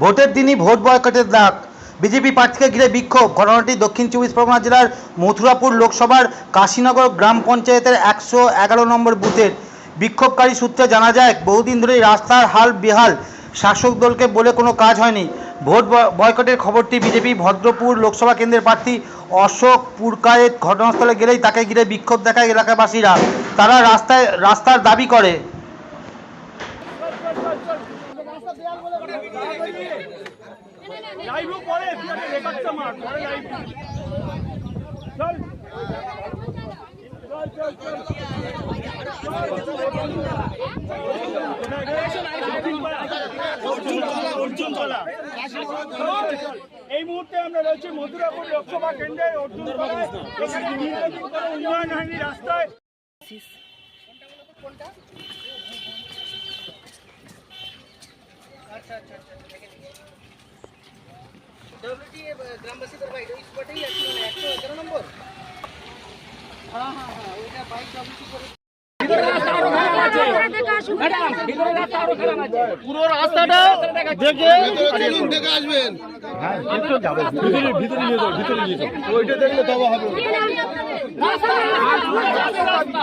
ভোটের দিনই ভোট বয়কটের ডাক। বিজেপি প্রার্থীকে ঘিরে বিক্ষোভ। ঘটনাটি দক্ষিণ চব্বিশ পরগনা জেলার মথুরাপুর লোকসভার কাশীনগর গ্রাম পঞ্চায়েতের একশো এগারো নম্বর বুথের। বিক্ষোভকারী সূত্রে জানা যায়, বহুদিন ধরেই রাস্তার হাল বেহাল। শাসক দলকে বলে কোনো কাজ হয়নি। ভোট বয়কটের খবরটি বিজেপি ভদ্রপুর লোকসভা কেন্দ্রের প্রার্থী অশোক পুরকায়েত ঘটনাস্থলে গেলেই তাকে ঘিরে বিক্ষোভ দেখায় এলাকাবাসীরা। তারা রাস্তায় রাস্তার দাবি করে। লাইভ পরে রেকর্ডটা মার, পরে লাইভ চল। এই মুহূর্তে আমরা রয়েছি মথুরাপুর লোকসভা কেন্দ্রের অর্জুন উন্নয়ন হয়নি রাস্তায়। ডব্লিউটি গ্রামবাসীদের বাইরে ওই স্পটেই আছে মানে একশো এগারো নম্বর। হ্যাঁ হ্যাঁ হ্যাঁ ওইটা বাইক ডব্লিউটি করে। পুরো রাস্তাটা দেখে জন্য রাস্তার জন্য রাস্তার জন্য আমাদের রাস্তা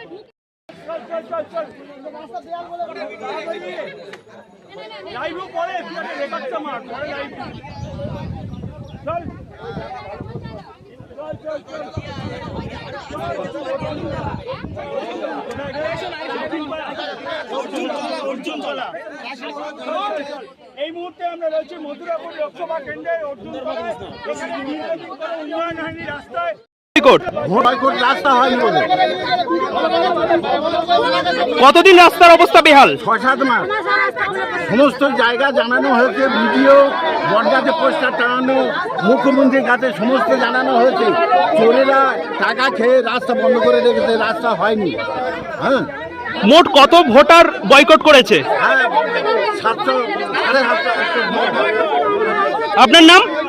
লাইভ পরে তুই একটা রেকর্ডটা মার পরে লাইভ চল চল চল চল এই মুহূর্তে আমরা রয়েছি মথুরাপুর লোকসভা কেন্দ্রের অর্জুন উন্নয়ন হয়নি রাস্তায় ভোট রাস্তা হয়নি বলে। কতদিন রাস্তার অবস্থা বেহাল? ছয় সাত মাস। সমস্ত জায়গা জানানো হয়েছে ভিডিও বটগাছে পোস্টার টানানো মুখ্যমন্ত্রীর কাছে সমস্ত জানানো হয়েছে। চোরেরা টাকা খেয়ে রাস্তা বন্ধ করে রেখেছে রাস্তা হয়নি। হ্যাঁ? মোট কত ভোটার বয়কট করেছে? হ্যাঁ আপনার নাম?